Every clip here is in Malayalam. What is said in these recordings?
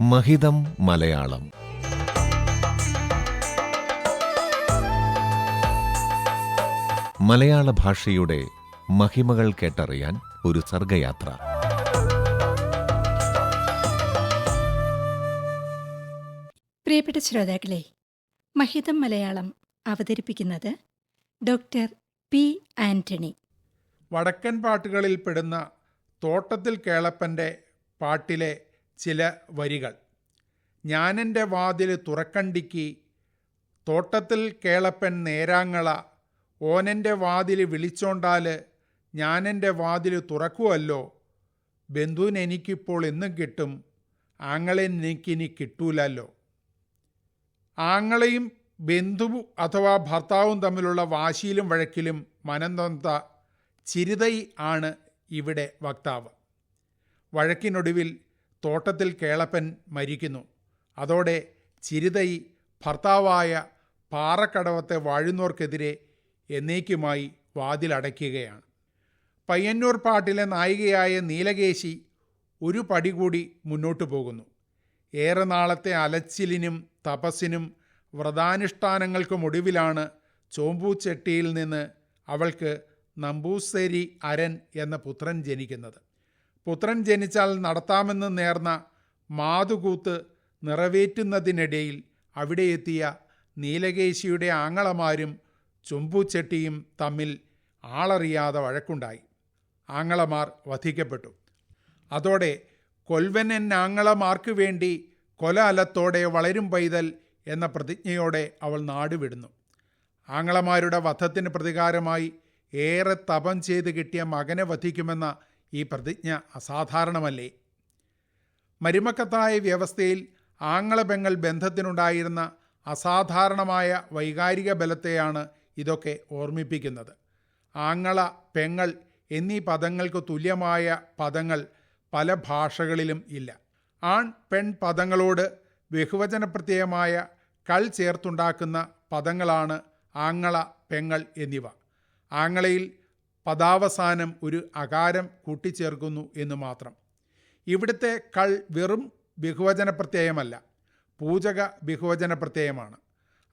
മഹിതം മലയാളം. മലയാള ഭാഷയുടെ മഹിമകൾ കേട്ടറിയാൻ ഒരു സർഗയാത്ര. പ്രിയപ്പെട്ട ശ്രോതാക്കളെ മഹിതം മലയാളം അവതരിപ്പിക്കുന്നത് ഡോക്ടർ പി ആന്റണി. വടക്കൻ പാട്ടുകളിൽ പെടുന്ന തോട്ടത്തിൽ കേളപ്പന്റെ പാട്ടിലെ ചില വരികൾ. ഞാനെന്റെ വാതിൽ തുറക്കണ്ടിക്ക് തോട്ടത്തിൽ കേളപ്പൻ നേരാങ്ങള ഓനെന്റെ വാതിൽ വിളിച്ചോണ്ടാൽ ഞാനെന്റെ വാതിൽ തുറക്കുമല്ലോ ബന്ധുവിന് എനിക്കിപ്പോൾ എന്നും കിട്ടും ആങ്ങളെ എനിക്കിനി കിട്ടൂലല്ലോ. ആങ്ങളെയും ബന്ധു അഥവാ ഭർത്താവും തമ്മിലുള്ള വാശിയിലും വഴക്കിലും മനംനൊന്ത ചിരിതൈ ആണ് ഇവിടെ വക്താവ്. വഴക്കിനൊടുവിൽ തോട്ടത്തിൽ കേളപ്പൻ മരിക്കുന്നു. അതോടെ ചിരിതൈ ഭർത്താവായ പാറക്കടവത്തെ വാഴുന്നോർക്കെതിരെ എന്നേക്കുമായി വാതിലടയ്ക്കുകയാണ് പയ്യന്നൂർ പാട്ടിലെ നായികയായ നീലകേശി ഒരു പടി കൂടി മുന്നോട്ടു പോകുന്നു. ഏറെ നാളത്തെ അലച്ചിലിനും തപസ്സിനും വ്രതാനുഷ്ഠാനങ്ങൾക്കും ഒടുവിലാണ് ചോമ്പൂച്ചെട്ടിയിൽ നിന്ന് അവൾക്ക് നമ്പൂസേരി അരൻ എന്ന പുത്രൻ ജനിക്കുന്നത്. പുത്രൻ ജനിച്ചാൽ നടത്താമെന്ന് നേർന്ന മാതുകൂത്ത് നിറവേറ്റുന്നതിനിടയിൽ അവിടെ എത്തിയ നീലകേശിയുടെ ആങ്ങളമാരും ചൊമ്പൂച്ചെട്ടിയും തമ്മിൽ ആളറിയാതെ വഴക്കുണ്ടായി. ആങ്ങളമാർ വധിക്കപ്പെട്ടു. അതോടെ കൊൽവനൻ ആങ്ങളമാർക്ക് വേണ്ടി കൊല അലത്തോടെ വളരും പൈതൽ എന്ന പ്രതിജ്ഞയോടെ അവൾ നാടുവിടുന്നു. ആങ്ങളമാരുടെ വധത്തിന് പ്രതികാരമായി ഏറെ തപം ചെയ്ത് കിട്ടിയ മകനെ വധിക്കുമെന്ന ഈ പ്രതിജ്ഞ അസാധാരണമല്ലേ? മരുമക്കത്തായ വ്യവസ്ഥയിൽ ആങ്ങളപെങ്ങൾ ബന്ധത്തിനുണ്ടായിരുന്ന അസാധാരണമായ വൈകാരിക ബലത്തെയാണ് ഇതൊക്കെ ഓർമ്മിപ്പിക്കുന്നത്. ആങ്ങള പെങ്ങൾ എന്നീ പദങ്ങൾക്ക് തുല്യമായ പദങ്ങൾ പല ഭാഷകളിലും ഇല്ല. ആൺ പെൺ പദങ്ങളോട് ബഹുവചന പ്രത്യയമായ കൾ ചേർത്തുണ്ടാക്കുന്ന പദങ്ങളാണ് ആങ്ങള പെങ്ങൾ എന്നിവ. ആങ്ങളയിൽ പദാവസാനം ഒരു അകാരം കൂട്ടിച്ചേർക്കുന്നു എന്ന് മാത്രം. ഇവിടുത്തെ കൾ വെറും ബഹുവചന പ്രത്യയമല്ല പൂജക ബഹുവചന പ്രത്യയമാണ്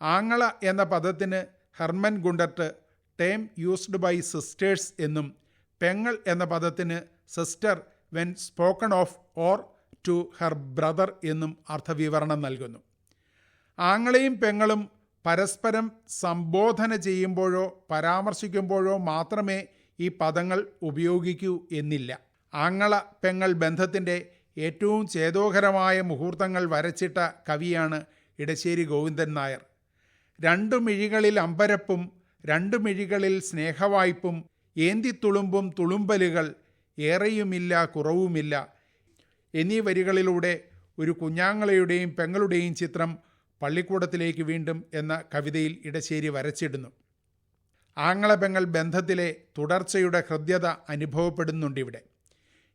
ആങ്ങള എന്ന പദത്തിന് Hermann Gundert term used by sisters എന്നും പെങ്ങൾ എന്ന പദത്തിന് sister when spoken of or to her brother എന്നും അർത്ഥവിവരണം നൽകുന്നു. ആങ്ങളെയും പെങ്ങളും പരസ്പരം സംബോധന ചെയ്യുമ്പോഴോ പരാമർശിക്കുമ്പോഴോ മാത്രമേ ഈ പദങ്ങൾ ഉപയോഗിക്കൂ എന്നില്ല. ആങ്ങള പെങ്ങൾ ബന്ധത്തിന്റെ ഏറ്റവും ചേതോഹരമായ മുഹൂർത്തങ്ങൾ വരച്ചിട്ട കവിയാണ് ഇടശ്ശേരി ഗോവിന്ദൻ നായർ. രണ്ടു മിഴികളിൽ അമ്പരപ്പും രണ്ടു മിഴികളിൽ സ്നേഹവായ്പും ഏന്തിത്തുളുമ്പും തുളുമ്പലുകൾ ഏറെയുമില്ല കുറവുമില്ല. എന്നീ വരികളിലൂടെ ഒരു കുഞ്ഞാങ്ങളയുടെയും പെങ്ങളുടെയും ചിത്രം പള്ളിക്കൂടത്തിലേക്ക് വീണ്ടും എന്ന കവിതയിൽ ഇടശ്ശേരി വരച്ചിടുന്നു. ആങ്ങളപെങ്ങൾ ബന്ധത്തിലെ തുടർച്ചയുടെ ഹൃദ്യത അനുഭവപ്പെടുന്നുണ്ട് ഇവിടെ.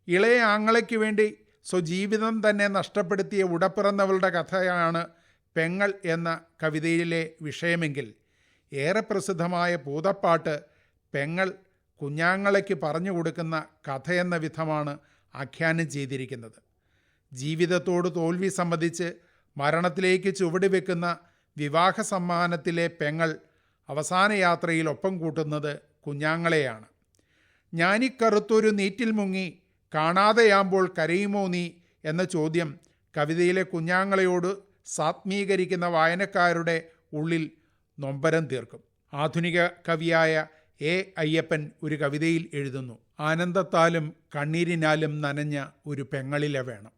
ഇളയ ആങ്ങളയ്ക്ക് വേണ്ടി സ്വജീവിതം തന്നെ നഷ്ടപ്പെടുത്തിയ ഉടപ്പിറന്നവളുടെ കഥയാണ് പെങ്ങൾ എന്ന കവിതയിലെ വിഷയമെങ്കിൽ ഏറെ പ്രസിദ്ധമായ പൂതപ്പാട്ട് പെങ്ങൾ കുഞ്ഞാങ്ങളയ്ക്ക് പറഞ്ഞു കൊടുക്കുന്ന കഥയെന്ന വിധമാണ് ആഖ്യാനം ചെയ്തിരിക്കുന്നത്. ജീവിതത്തോട് തോൽവി സംബന്ധിച്ച് മരണത്തിലേക്ക് ചുവടുവെക്കുന്ന വിവാഹ സമ്മാനത്തിലെ പെങ്ങൾ അവസാന യാത്രയിൽ ഒപ്പം കൂട്ടുന്നത് കുഞ്ഞാങ്ങളെയാണ്. ഞാനിക്കറുത്തൊരു നീറ്റിൽ മുങ്ങി കാണാതെയാമ്പോൾ കരയുമോ നീ എന്ന ചോദ്യം കവിതയിലെ കുഞ്ഞാങ്ങളയോട് സാത്മീകരിക്കുന്ന വായനക്കാരുടെ ഉള്ളിൽ നൊമ്പരം തീർക്കും. ആധുനിക കവിയായ എ. അയ്യപ്പൻ ഒരു കവിതയിൽ എഴുതുന്നു ആനന്ദത്താലും കണ്ണീരിനാലും നനഞ്ഞ ഒരു പെങ്ങളിലെ വേണം.